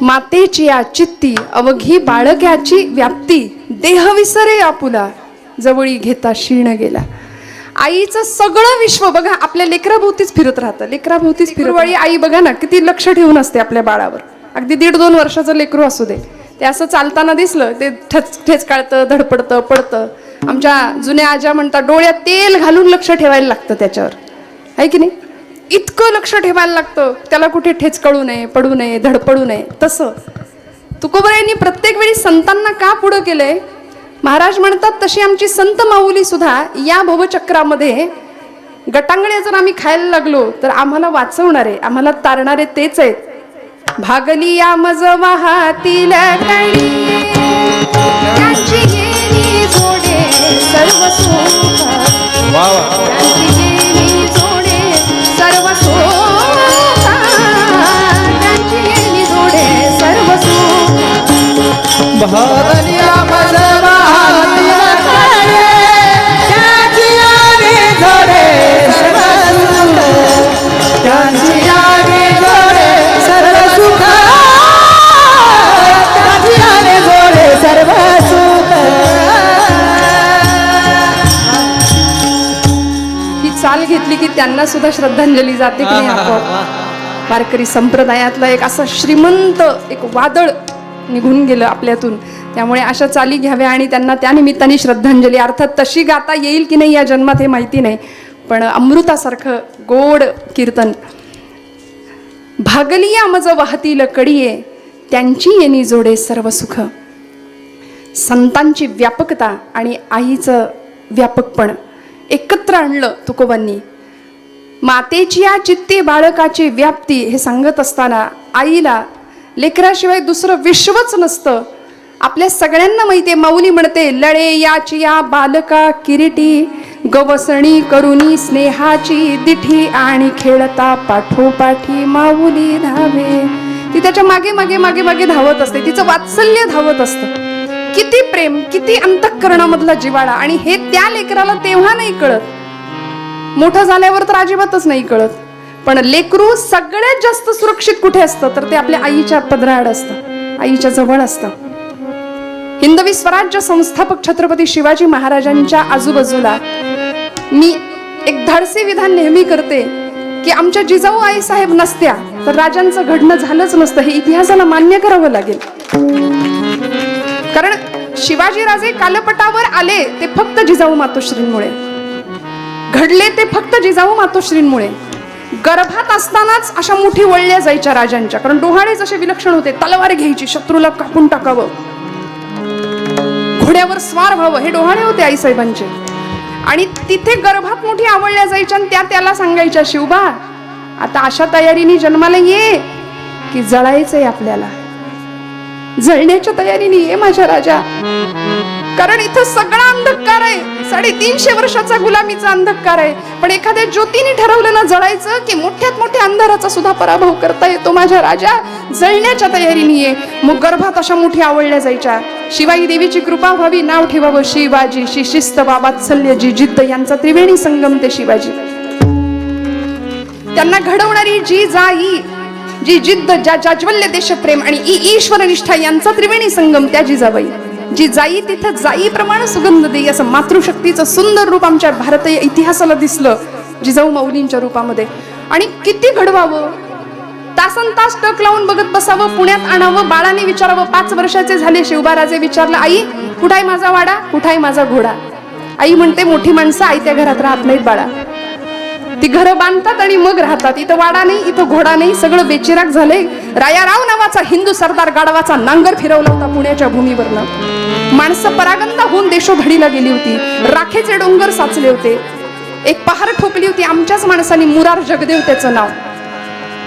मातेची या चित्ती अवघी बाळक्याची व्याप्ती देह विसरे आपुला. जवळी घेता क्षीण गेला. आईचं सगळं विश्व बघा आपल्या लेकराभोवतीच फिरत राहतं. लेकराभोवतीच फिरवाळी आई बघा ना किती लक्ष ठेवून असते आपल्या बाळावर. अगदी दीड दोन वर्षाचं लेकरू असू दे. ते असं चालताना दिसलं ते ठच ठेचकाळतं धडपडतं पडतं. आमच्या जुन्या आजा म्हणतात डोळ्यात तेल घालून लक्ष ठेवायला लागतं त्याच्यावर. आहे की नाही? इतकं लक्ष ठेवायला लागतं. त्याला कुठे ठेच कळू नये पडू नये धडपडू नये. तसं. तुकोबरायांनी प्रत्येक वेळी संतांना का पुढं केलंय? महाराज म्हणतात तशी आमची संत माऊली सुद्धा या भवचक्रामध्ये गटांगळे जर आम्ही खायला लागलो तर आम्हाला वाचवणारे आम्हाला तारणारे तेच आहेत. भागली या मज वाहातील सर्व सुख. ही चाल घेतली की त्यांना सुद्धा श्रद्धांजली जाते की नाही आपोआप वारकरी संप्रदायातलं एक असं श्रीमंत एक वादळ निघून गेलं आपल्यातून. त्यामुळे अशा चाली घ्याव्या आणि त्यांना त्या निमित्ताने श्रद्धांजली. अर्थात तशी गाता येईल की नाही या जन्मात हे माहिती नाही. पण अमृतासारखं गोड कीर्तन. भागलिया मज वाहतील कडिये त्यांची येणी जोडे सर्व सुख. संतांची व्यापकता आणि आईचं व्यापकपण एकत्र आणलं तुकोबांनी. मातेची या चित्ते बाळकाची व्याप्ती हे सांगत असताना आईला लेकराशिवाय दुसरं विश्वच नसतं. आपल्या सगळ्यांना माहिती आहे माऊली म्हणते लळे याची या बालका किरीटी गवसणी करुणी स्नेहाची दिठी आणि खेळता पाठोपाठी माऊली धावे. ती त्याच्यामागे मागे मागे मागे धावत असते. तिचं वात्सल्य धावत असतं. किती प्रेम किती अंतःकरणामधला जिवाळा. आणि हे त्या लेकराला तेव्हा नाही कळत. मोठं झाल्यावर तर अजिबातच नाही कळत. पण लेकरू सगळ्यात जास्त सुरक्षित कुठे असतं? तर ते आपल्या आईच्या पदराआड असतं. आईच्या जवळ असतं. हिंदवी स्वराज्य संस्थापक छत्रपती शिवाजी महाराजांच्या आजूबाजूला मी एक धाडसी विधान नेहमी करते की आमच्या जिजाऊ आई साहेब नसत्या तर राजांचं घडणं झालंच नसतं हे इतिहासाला मान्य करावं लागेल. कारण शिवाजीराजे कालपटावर आले ते फक्त जिजाऊ मातोश्रींमुळे. घडले ते फक्त जिजाऊ मातोश्रींमुळे. गर्भात असतानाच अशा मोठी वळल्या जायच्या राजांच्या. कारण डोहाळे जसे विलक्षण होते तलवार घ्यायची शत्रूला कापून टाकावं. घोड्यावर स्वार व्हावं हे डोहाळे होते आईसाहेबांचे. आणि तिथे गर्भात मोठी आवडल्या जायच्या आणि त्या त्याला सांगायच्या शिवबा आता अशा तयारीने जन्माला ये की जळायचंय आपल्याला. जळण्याच्या तयारीने ये माझ्या राजा. कारण इथं सगळा अंधकार आहे. साडेतीनशे वर्षाचा गुलामीचा अंधकार आहे. पण एखाद्या ज्योतीने ठरवलं ना जळायचं की मोठ्यात मोठ्या अंधाराचा सुद्धा पराभव करता येतो माझ्या राजा. जळण्याच्या तयारीने ये मग गर्भात अशा मोठी आवडल्या जायच्या. शिवाई देवीची कृपा व्हावी नाव ठेवावं शिवाजी. शि शिस्त बाबात्सल्यजी जिद्द यांचा त्रिवेणी संगम ते शिवाजी. त्यांना घडवणारी जी जाई जी जिद्द ज्या जाज्वल्य देशप्रेम आणि ई ईश्वर निष्ठा यांचा त्रिवेणी संगम त्या जिजाबाई. जी जाई तिथं जाईप्रमाणे सुगंध देई असं मातृशक्तीचं सुंदर रूप आमच्या भारतीय इतिहासाला दिसलं जिजाऊ माऊलींच्या रूपामध्ये. आणि किती घडवावं? तासन तास टक लावून बघत बसावं पुण्यात आणावं बाळाने विचारावं पाच वर्षाचे झाले शिवबाराजे विचारलं आई कुठाय माझा वाडा? कुठाय माझा घोडा? आई म्हणते मोठी माणसं आईत्या घरात राहत नाहीत बाळा. ती घरं बांधतात आणि मग राहतात. इथं वाडा नाही इथं घोडा नाही सगळं बेचिराग झालंय. रायाराव नावाचा हिंदू सरदार गाढवाचा नांगर फिरवला होता पुण्याच्या भूमीवरनं. माणसं परागंदा होऊन देशोधडीला गेली होती. राखेचे डोंगर साचले होते. एक पहार ठोकली होती आमच्याच माणसाने मुरार जगदेव त्याचं नाव.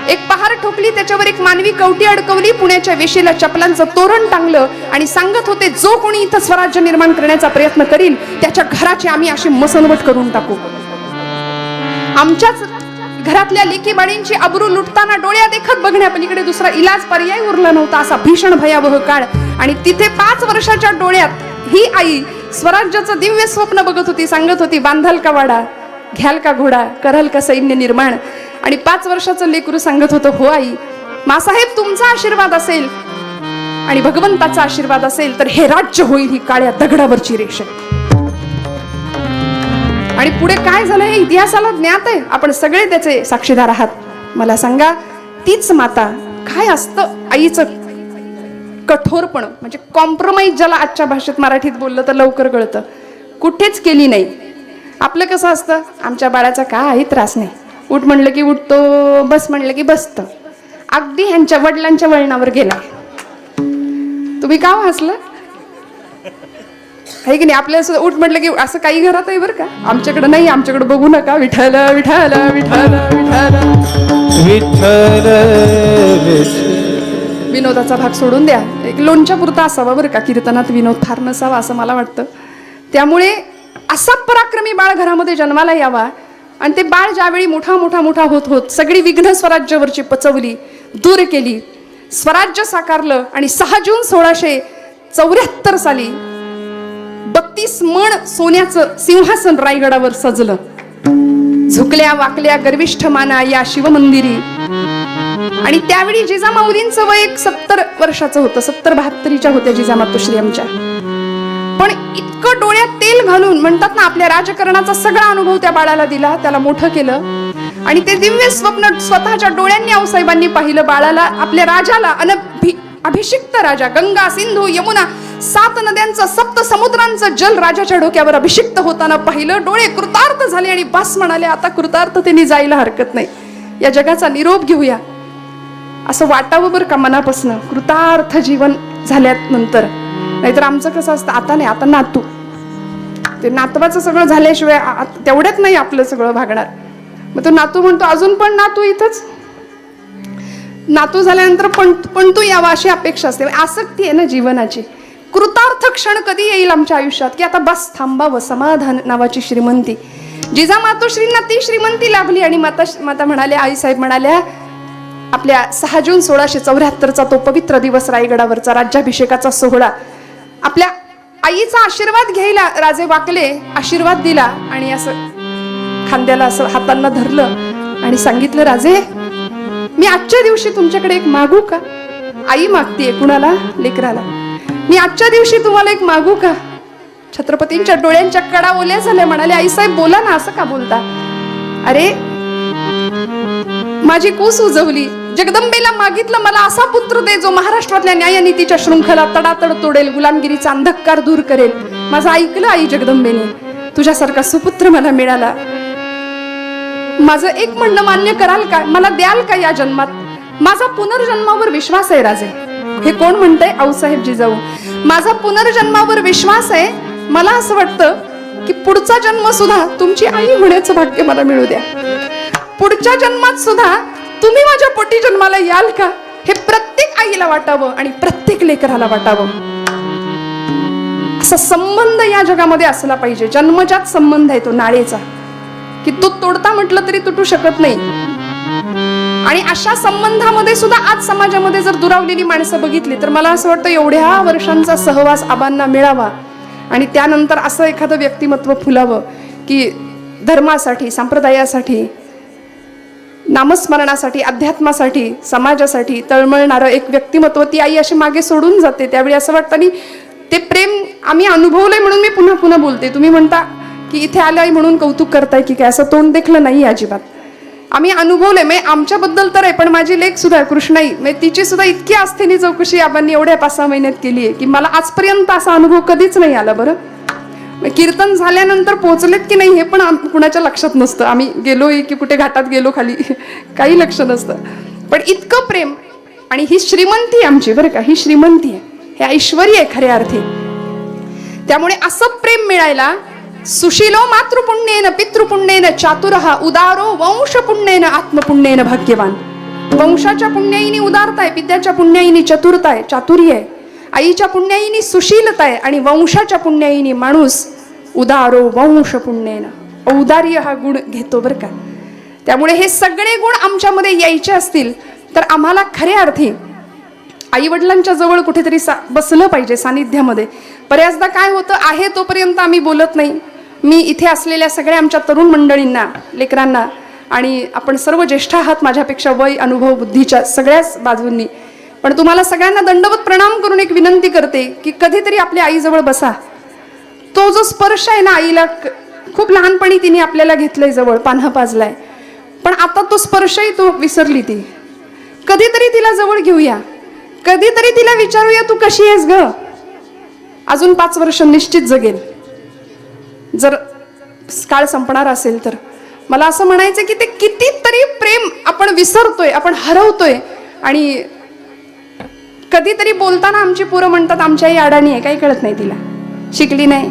एक पहार ठोकली त्याच्यावर एक मानवी कवटी अडकवली पुण्याच्या वेशीला चपलांचं तोरण टांगलं आणि सांगत होते जो कोणी इथं स्वराज्य निर्माण करण्याचा प्रयत्न करील त्याच्या घराची आम्ही अशी मसनवट करून टाकू. आमच्याच घरातल्या लेकी बाळींची अब्रू लुटताना डोळ्या देखत बघण्यापलीकडे दुसरा इलाज पर्याय उरला नव्हता असा भीषण भयावह काळ. आणि तिथे पाच वर्षाच्या डोळ्यात ही आई स्वराज्याचं दिव्य स्वप्न बघत होती सांगत होती बांधाल का वाडा घ्याल का घोडा कराल का सैन्य निर्माण? आणि पाच वर्षाचं लेकरू सांगत होतं हो आई मासाहेब तुमचा आशीर्वाद असेल आणि भगवंताचा आशीर्वाद असेल तर हे राज्य होईल ही काळ्या दगडावरची रेषा. आणि पुढे काय झालं हे इतिहासाला ज्ञात आहे. आपण सगळे त्याचे साक्षीदार आहात. मला सांगा तीच माता काय असतं आईचं कठोरपण? म्हणजे कॉम्प्रोमाइज ज्याला आजच्या भाषेत मराठीत बोललं तर लवकर कळतं. कुठेच केली नाही. आपलं कसं असतं? आमच्या बाळाचा काही त्रास नाही. उठ म्हणलं की उठतो बस म्हणलं की बसतं. अगदी ह्यांच्या वडिलांच्या वळणावर गेला. तुम्ही का हसलं? आहे की नाही? आपल्या असं उठ म्हटलं की असं काही घरात आहे बरं का? आमच्याकडे नाही आमच्याकडे बघू नका. विठाल विठाल विठाल विठाल विठ्ठल. विठ्ठल. विनोदाचा भाग सोडून द्या. एक लोणच्या पुरता असावा बरं का? कीर्तनात विनोद फार नसावा असं मला वाटतं. त्यामुळे असा पराक्रमी बाळ घरामध्ये जन्माला यावा आणि ते बाळ ज्यावेळी मोठा मोठा मोठा होत होत सगळी विघ्न स्वराज्यावरची पचवली दूर केली स्वराज्य साकारलं आणि सहा जून सोळाशे चौऱ्याहत्तर साली बत्तीस मण सोन्याचं सिंहासन रायगडावर सजलं. झुकल्या वाकल्या गर्विष्ठ माना या शिवमंदिरी. आणि त्यावेळी जिजामाऊलींचं वय एक सत्तर वर्षाचं होतं सत्तर बहात्तरीच्या होत्या जिजामातोश्री आमच्या. पण इतकं डोळ्यात तेल घालून म्हणतात ना आपल्या राजकारणाचा सगळा अनुभव त्या बाळाला दिला त्याला मोठं केलं. आणि ते दिव्य स्वप्न स्वतःच्या डोळ्यांनी आऊसाहेबांनी पाहिलं बाळाला आपल्या राजाला अनभि अभिषिक्त राजा गंगा सिंधू यमुना सात नद्यांचं सप्त समुद्रांचं जल राजाच्या डोक्यावर अभिषिक्त होताना पाहिलं. डोळे कृतार्थ झाले आणि बस म्हणाले आता कृतार्थतेने जायला हरकत नाही. या जगाचा निरोप घेऊया. असं वाटावं बरं का मनापासनं. कृतार्थ जीवन झाल्यानंतर नाहीतर आमचं कसं असतं? आता नाही आता नातू. ते नातवाचं सगळं झाल्याशिवाय तेवढ्यात नाही आपलं सगळं भागणार. मग तो नातू म्हणतो अजून पण नातू इथंच? नातू झाल्यानंतर पण पण तू यावा अशी अपेक्षा असते. आसक्ती आहे ना जीवनाची. कृतार्थ क्षण कधी येईल आमच्या आयुष्यात? की आता बस थांबावं समाधान नावाची श्रीमंती. जिजा मातोश्रींना ती श्रीमंती लाभली आणि माता माता म्हणाल्या आईसाहेब म्हणाल्या आपल्या सहा जून सोळाशे चौऱ्याहत्तरचा तो पवित्र दिवस रायगडावरचा राज्याभिषेकाचा सोहळा. आपल्या आईचा आशीर्वाद घ्यायला राजे वाकले आशीर्वाद दिला आणि असं खांद्याला असं हातांना धरलं आणि सांगितलं राजे मी आजच्या दिवशी तुमच्याकडे एक मागू का? आई मागतीये कुणाला? लेकराला? मी आजच्या दिवशी तुम्हाला एक मागू का? छत्रपतींच्या डोळ्यांच्या कडा ओल्या झाल्या म्हणाले आई साहेब बोला ना असं का बोलता? अरे माझी कूस उजवली. जगदंबेला मागितलं मला असा पुत्र दे जो महाराष्ट्रातल्या न्यायनीतीच्या शृंखला तडातड तोडेल गुलामगिरीचा अंधकार दूर करेल. माझं ऐकलं आई जगदंबेने. तुझ्यासारखा सुपुत्र मला मिळाला. माझं एक म्हणणं मान्य कराल का? मला द्याल का या जन्मात? माझा पुनर्जन्मावर विश्वास आहे राजे. हे कोण म्हणतंय? आऊसाहेब जिजाऊ. माझा पुनर्जन्मावर विश्वास आहे. मला असं वाटतं की पुढचा जन्म सुद्धा तुमची आई होण्याचं भाग्य मला मिळू द्या. पुढच्या जन्मात सुद्धा तुम्ही माझ्या पोटी जन्माला याल का? हे प्रत्येक आईला वाटावं आणि प्रत्येक लेकराला वाटावं. असा संबंध या जगामध्ये असला पाहिजे. जन्मजात संबंध आहे तो नाळेचा. की तो तोडता म्हटलं तरी तुटू शकत नाही. आणि अशा संबंधामध्ये सुद्धा आज समाजामध्ये जर दुरावलेली माणसं बघितली तर मला असं वाटतं एवढ्या वर्षांचा सहवास आबांना मिळावा. आणि त्यानंतर असं एखादं व्यक्तिमत्व फुलावं की धर्मासाठी संप्रदायासाठी नामस्मरणासाठी अध्यात्मासाठी समाजासाठी तळमळणारं एक व्यक्तिमत्व ती आई अशी मागे सोडून जाते. त्यावेळी असं वाटतं आणि ते प्रेम आम्ही अनुभवलंय म्हणून मी पुन्हा पुन्हा बोलते. तुम्ही म्हणता की इथे आलंय म्हणून कौतुक करताय की काय? असं तोंड देखलं नाही अजिबात. आम्ही अनुभवले म्हणजे आमच्याबद्दल तर आहे पण माझी लेख सुद्धा कृष्णाई म्हणजे तिची सुद्धा इतकी आस्थेने चौकशी आपण एवढ्या पाच सहा महिन्यात केली आहे की मला आजपर्यंत असा अनुभव कधीच नाही आला बरं. कीर्तन झाल्यानंतर पोहोचलेत की नाही हे पण कुणाच्या लक्षात नसतं. आम्ही गेलोय की कुठे घाटात गेलो खाली काही लक्ष नसतं. पण इतकं प्रेम आणि ही श्रीमंती आमची बरं का ही श्रीमंती आहे. हे ऐश्वर्य आहे खऱ्या अर्थी. त्यामुळे असं प्रेम मिळायला सुशीलो मातृपुण्येन पितृपुण्येन चातुरः उदारो वंशपुण्येन आत्मपुण्येन भाग्यवान. वंशाच्या पुण्याईनी उदारताय विद्याच्या पित्याच्या पुण्याईनी चतुरताय चातुर्य आहे. आईच्या पुण्याईनी सुशीलताय आणि वंशाच्या पुण्याईनी माणूस उदारो वंश पुण्येन औदार्य हा गुण घेतो बरं का. त्यामुळे हे सगळे गुण आमच्यामध्ये यायचे असतील तर आम्हाला खऱ्या अर्थी आई वडिलांच्या जवळ कुठेतरी सा बसलं पाहिजे सानिध्यामध्ये बऱ्याचदा काय होतं आहे तोपर्यंत आम्ही बोलत नाही. मी इथे असलेल्या सगळ्या आमच्या तरुण मंडळींना लेकरांना आणि आपण सर्व ज्येष्ठ आहात माझ्यापेक्षा वय अनुभव बुद्धीच्या सगळ्याच बाजूंनी. पण तुम्हाला सगळ्यांना दंडवत प्रणाम करून एक विनंती करते की कधीतरी आपल्या आईजवळ बसा. तो जो स्पर्श आहे ना आईला खूप लहानपणी तिने आपल्याला घेतलंय जवळ पान्हा पाजलाय. पण आता तो स्पर्शही तो विसरली ती. कधीतरी तिला जवळ घेऊया. कधीतरी तिला विचारूया तू कशी आहेस ग? अजून पाच वर्ष निश्चित जगेल. जर काळ संपणार असेल तर. मला असं म्हणायचं की ते कितीतरी प्रेम आपण विसरतोय आपण हरवतोय आणि कधीतरी बोलताना आमची पोरं म्हणतात आमची आई अडाणी आहे काही कळत नाही तिला. शिकली नाही.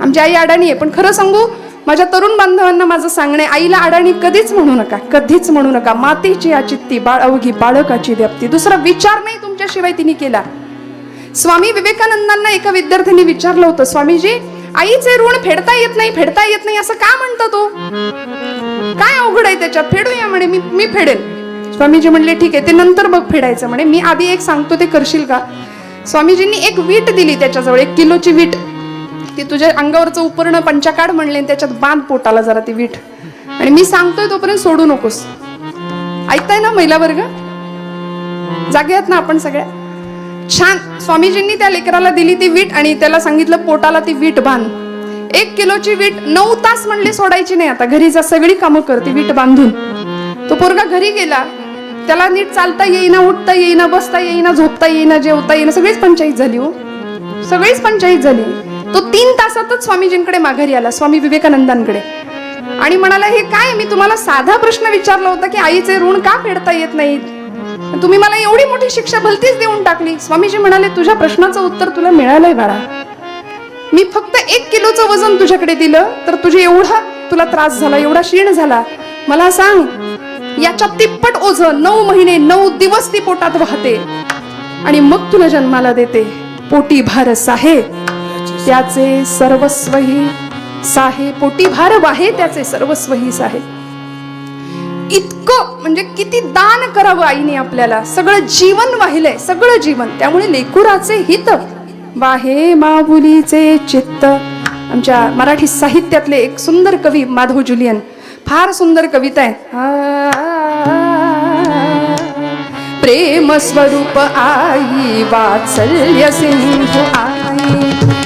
आमची आई अडाणी आहे पण खरं सांगू माझ्या तरुण बांधवांना माझं सांगणे आईला अडाणी कधीच म्हणू नका कधीच म्हणू नका. मातेची चित्ती बाळ अवघी बाळकाची व्याप्ती. दुसरा विचार नाही तुमच्याशिवाय तिने केला. स्वामी विवेकानंदांना एका विद्यार्थ्यांनी विचारलं होतं स्वामीजी आईचे ऋण फेडता येत नाही फेडता येत नाही असं का म्हणता तो? काय अवघड आहे त्याच्यात? फेडूया म्हणे मी मी फेडेल स्वामीजी म्हणले ठीक आहे ते नंतर बघ फेडायचं म्हणे. मी आधी एक सांगतो ते करशील का? स्वामीजींनी एक वीट दिली त्याच्याजवळ एक किलोची वीट. ती तुझ्या अंगावरचं उपर्ण पंचाकाड म्हणले आणि त्याच्यात बांध पोटाला जरा ती वीट आणि मी सांगतोय तोपर्यंत सोडू नकोस. ऐकताय ना महिला वर्ग? जागे ना आपण सगळ्या? छान. स्वामीजींनी त्या लेकराला दिली ती वीट आणि त्याला सांगितलं पोटाला ती वीट बांध. एक किलोची वीट नऊ तास म्हणले सोडायची नाही आता. घरी जा सगळी कामं कर ती वीट बांधून. तो पोरगा घरी गेला. त्याला नीट चालता येईना उठता येईना बसता येईना झोपता येईना जेवता येईना सगळीच पंचायत झाली हो. सगळीच पंचायत झाली. तो तीन तासातच स्वामीजींकडे माघारी आला स्वामी विवेकानंदांकडे. आणि म्हणाला हे काय? मी तुम्हाला साधा प्रश्न विचारला होता की आईचे ऋण का फेडता येत नाहीत? तुम्ही मला एवढी मोठी शिक्षा भलतीच देऊन टाकली. स्वामीजी म्हणाले तुझ्या प्रश्नाचं उत्तर तुला मिळालंय बाळा. मी फक्त एक किलोचं वजन तुझ्याकडे दिलं तर तुझे एवढा तुला त्रास झाला एवढा क्षीण झाला. मला सांग याच्या तिप्पट ओझं नऊ महिने नऊ दिवस ती पोटात वाहते आणि मग तुला जन्माला देते. पोटी भारस आहे त्याचे सर्वस्वही साहे पोटी भार वाहे त्याचे सर्वस्वही साहे इतकं म्हणजे किती दान करावं आईने आपल्याला सगळं जीवन वाहिलंय सगळं जीवन त्यामुळे लेकुराचे हित वाहे माऊलीचे चित्त आमच्या मराठी साहित्यातले एक सुंदर कवी माधव जुलियन फार सुंदर कविता आहे प्रेम स्वरूप आई वात्सल्य सिंधू आई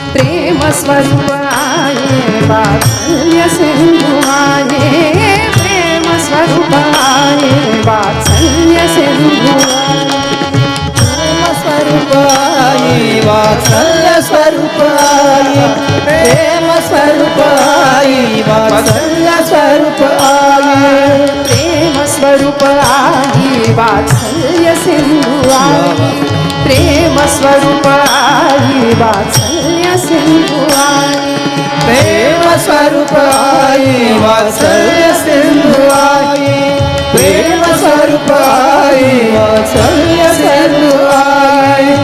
प्रेम स्वरूप आई वात्सल्य सिंधू आई प्रेम स्वरूप आई वात्सल्य सिंधू प्रेम स्वरूप आई वात्सल्य स्वरूप आई प्रेम स्वरूप आई वात्सल्य स्वरूप आई प्रेम स्वरूप आई वात्सल्य सिंधू आई प्रेम स्वरूप आई वात्सल्य सिंधू आई. प्रेम स्वरूप आई वात्सल्य सिंधू आई. प्रेम स्वरूप आई वात्सल्य सिंधू आई.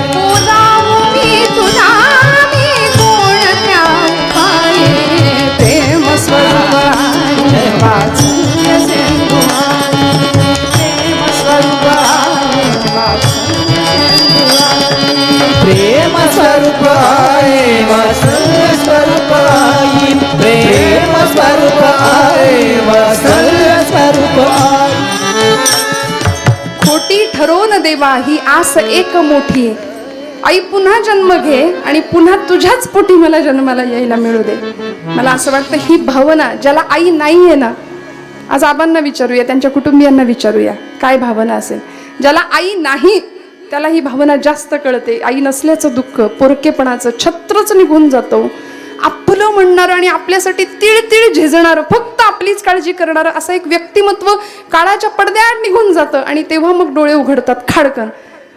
प्रेम स्वरूप आई वात्सल्य प्रेम स्वरूप आई वात्सल्य स्वरूप आई प्रेम स्वरूप आई वात्सल्य स्वरूप खोटी ठरवून देवा ही आस एक मोठी. आई पुन्हा जन्म घे आणि पुन्हा तुझ्याच पोटी मला जन्माला यायला मिळू दे. मला असं वाटतं ही भावना ज्याला आई नाही आहे ना आज आबांना विचारूया त्यांच्या कुटुंबियांना विचारूया काय भावना असेल? ज्याला आई नाही त्याला ही भावना जास्त कळते. आई नसल्याचं दुःख पोरकेपणाचं छत्रच निघून जातो. आपलं म्हणणारं आणि आपल्यासाठी तिळ तिळ झेजणारं फक्त आपलीच काळजी करणारं असं एक व्यक्तिमत्व काळाच्या पडद्याआड निघून जातं आणि तेव्हा मग डोळे उघडतात खाडकन.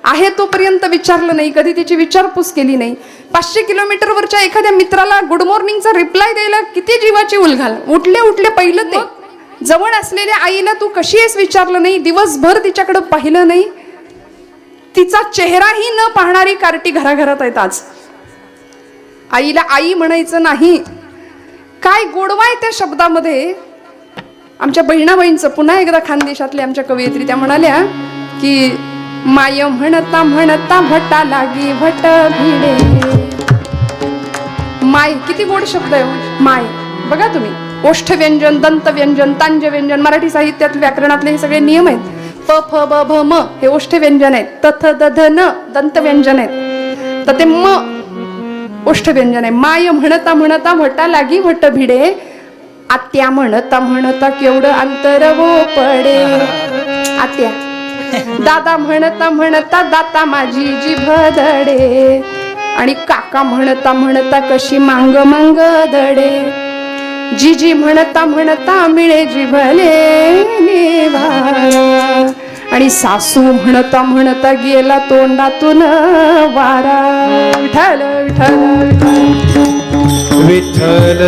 आहे तोपर्यंत विचारलं नाही कधी तिची विचारपूस केली नाही. पाचशे किलोमीटरवरच्या एखाद्या मित्राला गुड मॉर्निंगचा रिप्लाय द्यायला किती जीवाची उलघाल उठले उठले पहिलं ते. जवळ असलेल्या आईला तू कशी आहेस विचारलं नाही दिवसभर तिच्याकडं पाहिलं नाही? तिचा चेहराही न पाहणारी कार्टी घराघरात आहेत आज. आईला आई म्हणायचं नाही. काय गोडवा आहे त्या शब्दामध्ये. आमच्या बहिणाबाईंचं पुन्हा एकदा खानदेशातल्या आमच्या कवयित्री त्या म्हणाल्या की माय म्हणता म्हणता भटा लागी भट भिडे. माय किती गोड शब्द आहे हो. माय बघा तुम्ही. ओष्ठ व्यंजन दंत व्यंजन तांज व्यंजन मराठी साहित्यात व्याकरणातले हे सगळे नियम आहेत. प फ ब भ म हे ओष्ठे व्यंजन आहेत तथ द ध न दंत व्यंजन आहेत. तर ते म ओष्ठ व्यंजन आहे. माय म्हणता म्हणता म्हटा लागी भट भिडे. आत्या म्हणता म्हणता केवढं अंतर वो पडे. आत्या. दादा म्हणता म्हणता दाता माझी जी भदडे आणि काका म्हणता म्हणता कशी मांग मांग दडे जीजी म्हणता म्हणता मिळे जिभले निवारा. आणि सासू म्हणता म्हणता गेला तोंडातून वारा. विठ्ठल विठ्ठल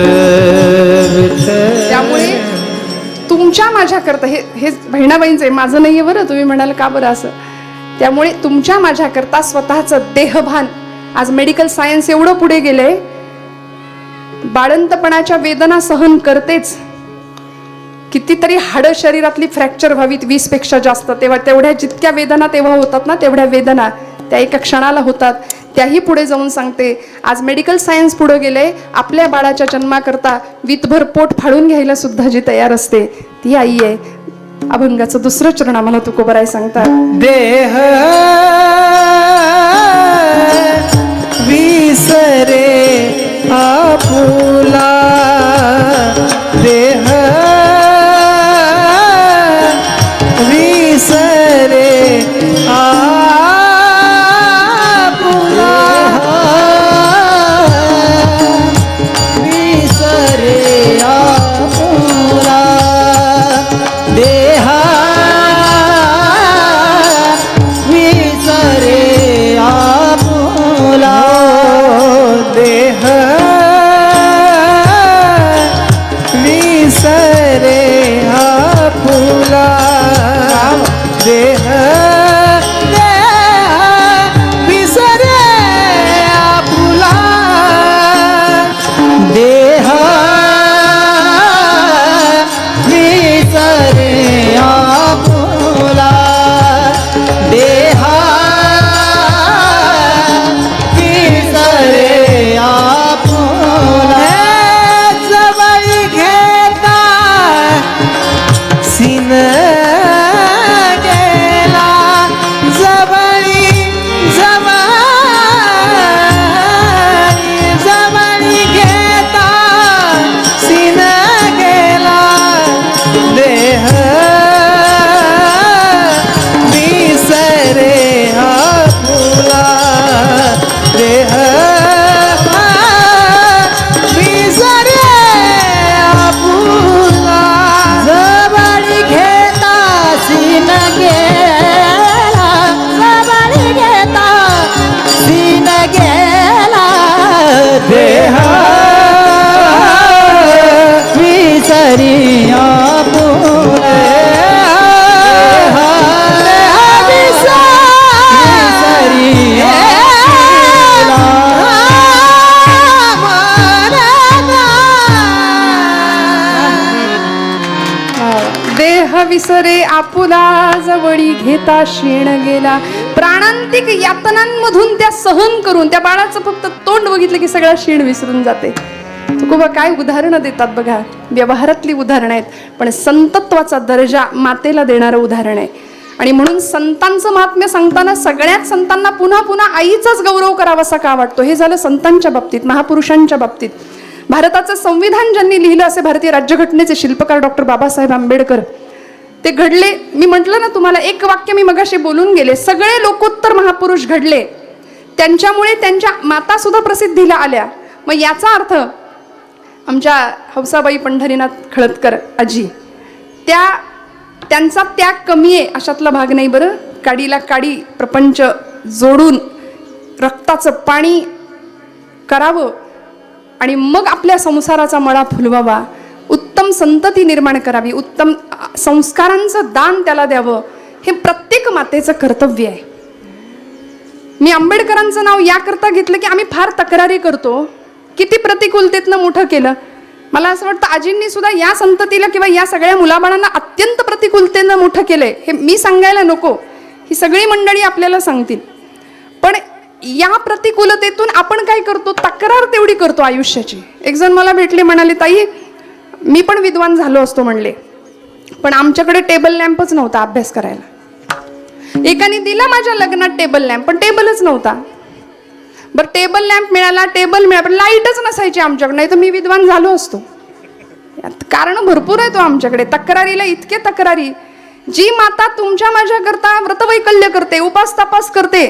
विठ्ठल. त्यामुळे तुमच्या माझ्याकरता हे हे बहिणाबाईंचं आहे माझं नाहीये बरं तुम्ही म्हणाल का बरं असं? त्यामुळे तुमच्या माझ्याकरता स्वतःचं देहभान आज मेडिकल सायन्स एवढं पुढे गेलंय बाळंतपणाच्या वेदना सहन करतेच. कितीतरी हाडं शरीरातली फ्रॅक्चर व्हावीत वीसपेक्षा जास्त. तेव्हा तेवढ्या जितक्या वेदना तेव्हा होतात ना तेवढ्या वेदना त्या एका क्षणाला होतात. त्याही पुढे जाऊन सांगते. आज मेडिकल सायन्स पुढे गेले. आपल्या बाळाच्या जन्माकरता वितभर पोट फाडून घ्यायला सुद्धा जी तयार असते ती आई आहे. अभंगाचं दुसरं चरण आम्हाला तुकोबराय सांगतात. देह विसरे आपुला देह परिसरे आपुला जवळी घेता शेण गेला. प्राणांतिक यातनांमधून त्या सहन करून त्या बाळाचं फक्त तोंड बघितलं की सगळा शेण विसरून जाते. तुकोबा काय उदाहरणं देतात बघा. व्यवहारातली उदाहरणं आहेत पण संतत्वाचा दर्जा मातेला देणारं उदाहरण आहे. आणि म्हणून संतांचं महात्म्य सांगताना सगळ्याच संतांना पुन्हा पुन्हा आईचाच गौरव करावासा का वाटतो? हे झालं संतांच्या बाबतीत महापुरुषांच्या बाबतीत. भारताचं संविधान ज्यांनी लिहिलं असे भारतीय राज्यघटनेचे शिल्पकार डॉक्टर बाबासाहेब आंबेडकर ते घडले. मी म्हटलं ना तुम्हाला एक वाक्य मी मगाशी बोलून गेले. सगळे लोकोत्तर महापुरुष घडले. त्यांच्यामुळे त्यांच्या माता सुद्धा प्रसिद्धीला आल्या. मग याचा अर्थ आमच्या हौसाबाई पंढरीनाथ खळदकर आजी त्या त्यांचा त्याग कमी आहे अशातला भाग नाही बरं. काडीला काडी प्रपंच जोडून रक्ताचं पाणी करावं आणि मग आपल्या संसाराचा मळा फुलवावा. उत्तम संतती निर्माण करावी उत्तम संस्कारांचं दान त्याला द्यावं हे प्रत्येक मातेचं कर्तव्य आहे. मी आंबेडकरांचं नाव याकरता घेतलं की आम्ही फार तक्रारी करतो. किती प्रतिकूलतेतनं मोठं केलं. मला असं वाटतं आजींनी सुद्धा या संततीला किंवा या सगळ्या मुलाबाळांना अत्यंत प्रतिकूलतेनं मोठं केलंय. हे मी सांगायला नको. ही सगळी मंडळी आपल्याला सांगतील. पण या प्रतिकूलतेतून आपण काय करतो? तक्रार तेवढी करतो आयुष्याची. एक जण मला भेटले म्हणाले ताई मी पण विद्वान झालो असतो म्हणले. पण आमच्याकडे टेबल लॅम्पच नव्हता अभ्यास करायला. एकाने दिला माझ्या लग्नात टेबल लॅम्प पण टेबलच नव्हता. बरं टेबल लॅम्प मिळाला टेबल मिळाला पण लाईटच नसायची आमच्याकडे नाही तर मी विद्वान झालो असतो. यात कारण भरपूर आहे तो हो आमच्याकडे. तक्रारीला इतके तक्रारी. जी माता तुमच्या माझ्याकरता व्रतवैकल्य करते उपास तपास करते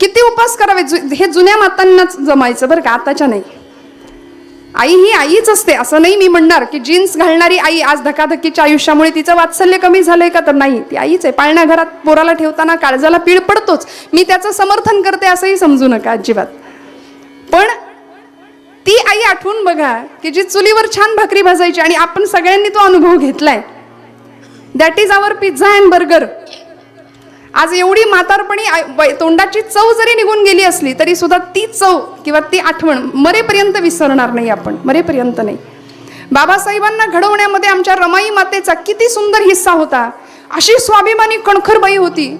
किती उपास करावे? जु- हे जुन्या मातांनाच जमायचं बरं का? आताच्या नाही. आई ही आईच असते असं नाही मी म्हणणार की जीन्स घालणारी आई आज धकाधकीच्या आयुष्यामुळे तिचं वात्सल्य कमी झालंय का तर नाही. ती आईच आहे पाळण्या घरात पोराला ठेवताना काळजाला पीळ पडतोच. मी त्याचं समर्थन करते असंही समजू नका अजिबात. पण ती आई आठवून बघा की जी चुलीवर छान भाकरी भाजायची आणि आपण सगळ्यांनी तो अनुभव घेतलाय. That is our pizza and burger आज एवढी म्हातारपणी वै- तोंडाची चव जरी निघून गेली असली तरी सुद्धा ती चव किंवा ती आठवण मरेपर्यंत विसरणार नाही आपण. मरेपर्यंत नाही. बाबासाहेबांना घडवण्यामध्ये आमच्या रमाई मातेचा किती सुंदर हिस्सा होता. अशी स्वाभिमानी कणखर बाई होती.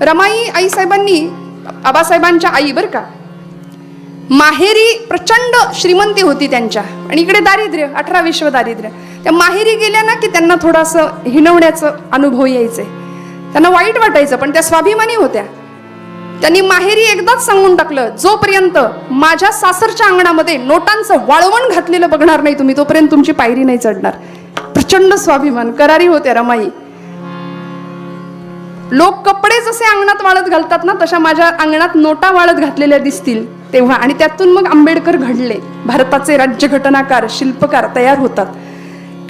रमाई आईसाहेबांनी बाबासाहेबांच्या आई बरं का. माहेरी प्रचंड श्रीमंती होती त्यांच्या. आणि इकडे दारिद्र्य अठरा विश्व दारिद्र्य. त्या माहेरी गेल्या ना की त्यांना थोडंसं हिणवण्याचं अनुभव यायचे. त्यांना वाईट वाटायचं पण त्या स्वाभिमानी होत्या. त्यांनी माहेरी एकदाच सांगून टाकलं जोपर्यंत माझ्या सासरच्या अंगणामध्ये नोटांचं वाळवण घातलेलं बघणार नाही तुम्ही तोपर्यंत तुमची पायरी नाही चढणार. प्रचंड स्वाभिमान करारी होत्या रमाई. लोक कपडे जसे अंगणात वाळत घालतात ना तशा माझ्या अंगणात नोटा वाळत घातलेल्या दिसतील तेव्हा. आणि त्यातून मग आंबेडकर घडले. भारताचे राज्यघटनाकार शिल्पकार तयार होतात.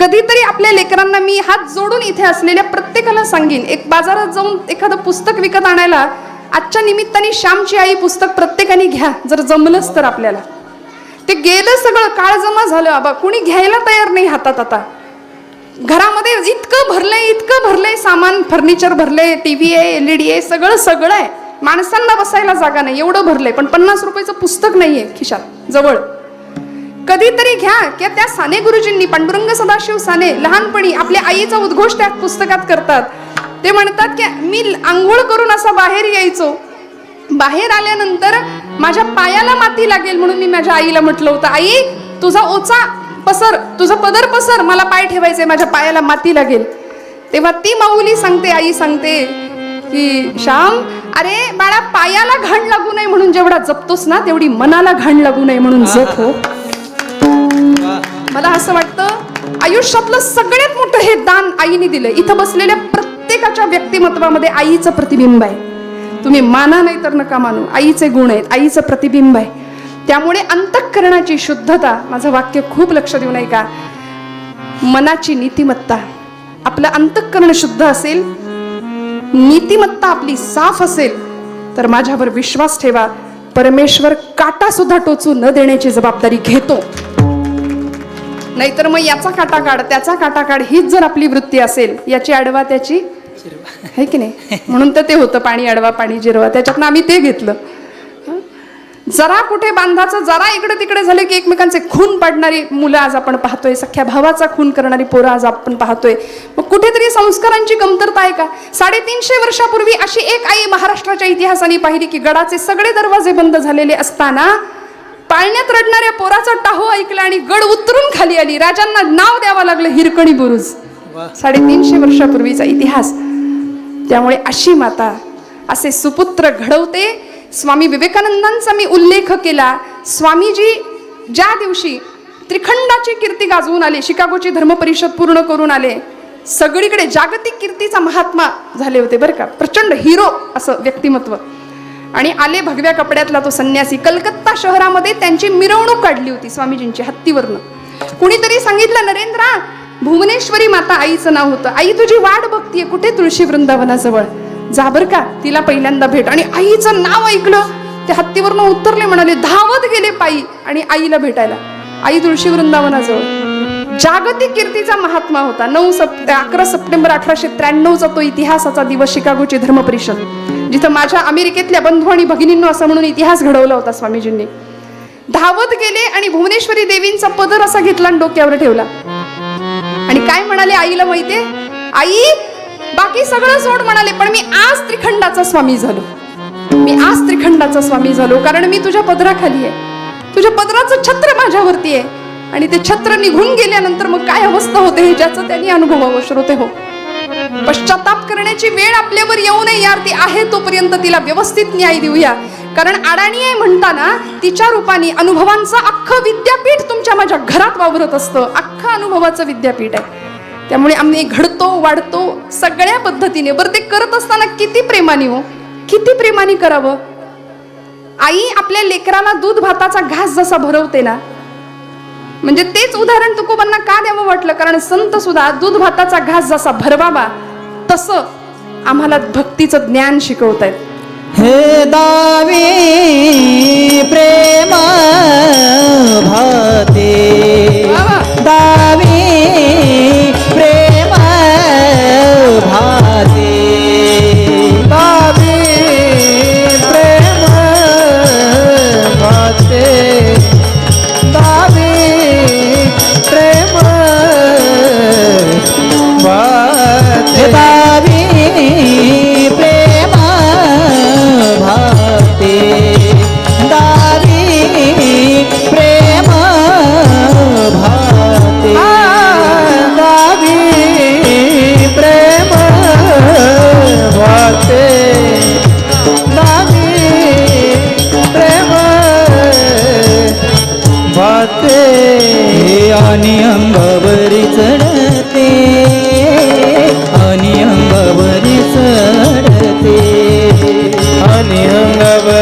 कधीतरी आपल्या लेकरांना मी हात जोडून इथे असलेल्या प्रत्येकाला सांगेन. एक बाजारात जाऊन एखादं पुस्तक विकत आणायला आजच्या निमित्ताने श्यामची आई पुस्तक प्रत्येकाने घ्या. जर जमलंच तर आपल्याला. ते गेलं सगळं काळ जमा झालं. आबा कुणी घ्यायला तयार नाही हातात आता. घरामध्ये इतकं भरलंय इतकं भरलंय सामान फर्निचर भरलंय टीव्ही आहे एल ई डी आहे सगळं सगळं आहे. माणसांना बसायला जागा नाही एवढं भरलंय. पण पन्नास रुपयाचं पुस्तक नाही आहे खिशात जवळ. कधीतरी घ्या की त्या साने गुरुजींनी पांडुरंग सदाशिव साने लहानपणी आपल्या आईचा उद्घोष त्या पुस्तकात करतात. ते म्हणतात की मी आंघोळ करून असा बाहेर यायचो. बाहेर आल्यानंतर माझ्या पायाला माती लागेल म्हणून मी माझ्या आईला म्हटलं होतं आई तुझा ओचा पसर तुझा पदर पसर मला पाय ठेवायचे माझ्या पायाला माती लागेल. तेव्हा ती माऊली सांगते आई सांगते की श्याम अरे बाळा पायाला घाण लागू नये म्हणून जेवढा जपतोस ना तेवढी मनाला घाण लागू नये म्हणून जप हो. मला असं वाटतं आयुष्यातलं सगळ्यात मोठं हे दान आईने दिलं इथं बसलेल्या प्रत्येकाच्या व्यक्तिमत्वामध्ये आईचं प्रतिबिंब आहे. तुम्ही माना नाही तर नका मानू आईचे गुण आहेत आईचं प्रतिबिंब आहे. त्यामुळे अंतःकरणाची शुद्धता माझं वाक्य खूप लक्ष देऊ नये का मनाची नीतिमत्ता. आपलं अंतःकरण शुद्ध असेल नीतिमत्ता आपली साफ असेल तर माझ्यावर विश्वास ठेवा. परमेश्वर काटा सुद्धा टोचू न देण्याची जबाबदारी घेतो. नाहीतर मग याचा काटा काढ त्याचा काटा काढ हीच जर आपली वृत्ती असेल याची आडवा त्याची आहे की नाही? म्हणून तर ते होतं पाणी अडवा पाणी जिरवा. त्याच्यातनं आम्ही ते घेतलं. हं? जरा कुठे बांधाचं जरा इकडे तिकडे झाले की एकमेकांचे खून पाडणारी मुलं आज आपण पाहतोय सख्या भावाचा खून करणारी पोरं आज आपण पाहतोय. मग कुठेतरी संस्कारांची कमतरता आहे का? साडेतीनशे वर्षापूर्वी अशी एक आई महाराष्ट्राच्या इतिहासाने पाहिली की गडाचे सगळे दरवाजे बंद झालेले असताना पाळण्यात रडणाऱ्या पोराचा टाहो ऐकला आणि गड उतरून खाली आली. राजांना नाव द्यावं लागलं हिरकणी बुरुज. साडेतीनशे वर्षापूर्वीचा इतिहास. त्यामुळे अशी माता असे सुपुत्र घडवते. स्वामी विवेकानंदांचा मी उल्लेख केला. स्वामीजी ज्या दिवशी त्रिखंडाची कीर्ती गाजवून आले शिकागोची धर्मपरिषद पूर्ण करून आले सगळीकडे जागतिक कीर्तीचा महात्मा झाले होते बरं का. प्रचंड हिरो असं व्यक्तिमत्व. आणि आले भगव्या कपड्यातला तो संन्यासी. कलकत्ता शहरामध्ये त्यांची मिरवणूक काढली होती स्वामीजींची हत्तीवरनं. कुणीतरी सांगितलं नरेंद्रा भुवनेश्वरी माता आईचं नाव होतं. आई तुझी वाट बघतीये कुठे तुळशी वृंदावनाजवळ? जाबर का तिला पहिल्यांदा भेट. आणि आईचं नाव ऐकलं ते हत्तीवरनं उतरले म्हणाले धावत गेले पायी. आणि आईला भेटायला. आई तुळशी वृंदावनाजवळ. जागतिक कीर्तीचा महात्मा होता. नऊ सप अकरा सप्टेंबर अठराशे त्र्याण्णवचा तो इतिहासाचा दिवस शिकागोची धर्मपरिषद. जिथं माझ्या अमेरिकेतल्या बंधू आणि भगिनींनो असं म्हणून इतिहास घडवला होता स्वामीजींनी. धावत गेले आणि भुवनेश्वरी देवींचा पदर असा घेतला आणि डोक्यावर ठेवला. आणि काय म्हणाले आईला माहितीये? आई बाकी सगळं सोड म्हणाले. पण मी आज त्रिखंडाचा स्वामी झालो. मी आज त्रिखंडाचा स्वामी झालो कारण मी तुझ्या पदराखाली आहे. तुझ्या पदराचं छत्र माझ्यावरती आहे. आणि ते छत्र निघून गेल्यानंतर मग काय अवस्था होते हे ज्याचं त्यांनी अनुभवावं श्रोते हो. पश्चाताप करण्याची वेळ आपल्यावर येऊ नये यार ती आहे तोपर्यंत तिला व्यवस्थित न्याय देऊया. कारण अडाणी आहे म्हणताना तिच्या रूपाने अनुभवांचं अख्खं विद्यापीठ तुमच्या माझ्या घरात वावरत असतं. अख्खं अनुभवाचं विद्यापीठ आहे. त्यामुळे आम्ही घडतो वाढतो सगळ्या पद्धतीने. बरं ते करत असताना किती प्रेमाने हो. किती प्रेमाने करावं. आई आपल्या लेकराला दूध भाताचा घास जसा भरवते ना म्हणजे तेच उदाहरण तुकोबांना का द्यावं वाटलं? कारण संत सुद्धा दूध भाताचा घास जसा भरवावा तसं आम्हाला भक्तीचं ज्ञान शिकवतायत. हे दावी प्रेम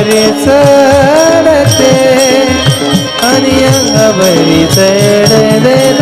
अंगावरी चढते आणि अंगावरी चढते.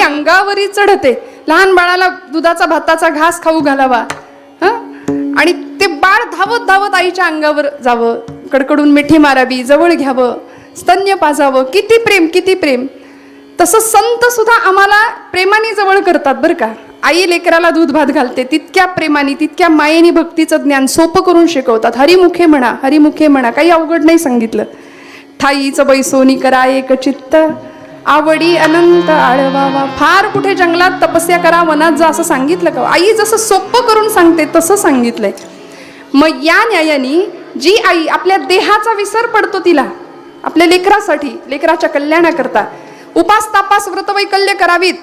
आई अंगावरी चढते. लहान बाळाला दुधाचा भाताचा घास खाऊ घालावा. हं? आणि ते बाळ धावत धावत आईच्या अंगावर जावं. कडकडून मिठी मारावी जवळ घ्यावं स्तन्य पाजावं. किती प्रेम किती प्रेम. तसं संत सुद्धा आम्हाला प्रेमाने जवळ करतात बरं का. आई लेकराला दूध भात घालते. तितक्या प्रेमाने तितक्या मायेने भक्तीचं ज्ञान सोपं करून शिकवतात. हरिमुखे म्हणा हरिमुखे म्हणा काही अवघड नाही सांगितलं. ठाईचं बैसोनी करा एक चित्त. आवडी अनंत आळवावा. फार कुठे जंगलात तपस्या करा वनात जा असं सांगितलं का? आई जसं सोपं करून सांगते तसं सांगितलंय. मग या न्यायाने जी आई आपल्या देहाचा विसर पडतो तिला आपल्या लेकरासाठी लेकराच्या कल्याणाकरता उपास तापास व्रतवैकल्य करावीत.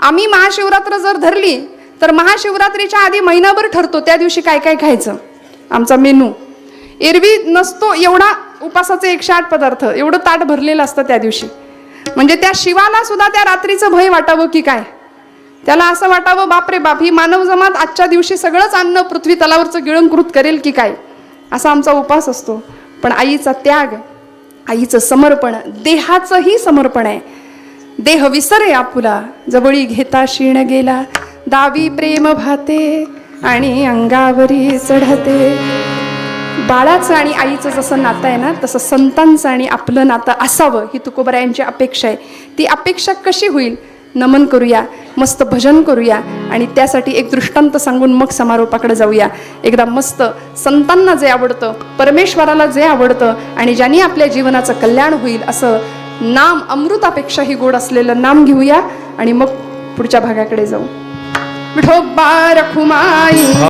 आम्ही महाशिवरात्र जर धरली तर महाशिवरात्रीच्या आधी महिनाभर ठरतो त्या दिवशी काय काय खायचं? आमचा मेनू. एरवी नसतो एवढा उपासाचे एकशे आठ पदार्थ एवढं ताट भरलेलं असतं त्या दिवशी. म्हणजे त्या शिवाला सुद्धा त्या रात्रीचं भय वाटावं की काय? त्याला असं वाटावं बापरे बाप ही मानव जमात आजच्या दिवशी सगळंच अन्न पृथ्वी तलावरचं गिळंकृत करेल की काय? असा आमचा उपास असतो. पण आईचा त्याग आईचं समर्पण देहाचंही समर्पण आहे. देह विसरे आपुला जवळी घेता क्षीण गेला. दावी प्रेम भाते आणि अंगावरी चढते. बाळाचं आणि आईचं जसं नातं आहे ना तसं संतांचं आणि आपलं नातं असावं ही तुकोबरायांची अपेक्षा आहे. ती अपेक्षा कशी होईल? नमन करूया मस्त भजन करूया आणि त्यासाठी एक दृष्टांत सांगून मग समारोपाकडे जाऊया. एकदा मस्त संतांना जे आवडतं परमेश्वराला जे आवडतं आणि ज्यांनी आपल्या जीवनाचं कल्याण होईल असं नाम अमृतापेक्षाही गोड असलेलं नाम घेऊया आणि मग पुढच्या भागाकडे जाऊ. विठोबा रखुमाई.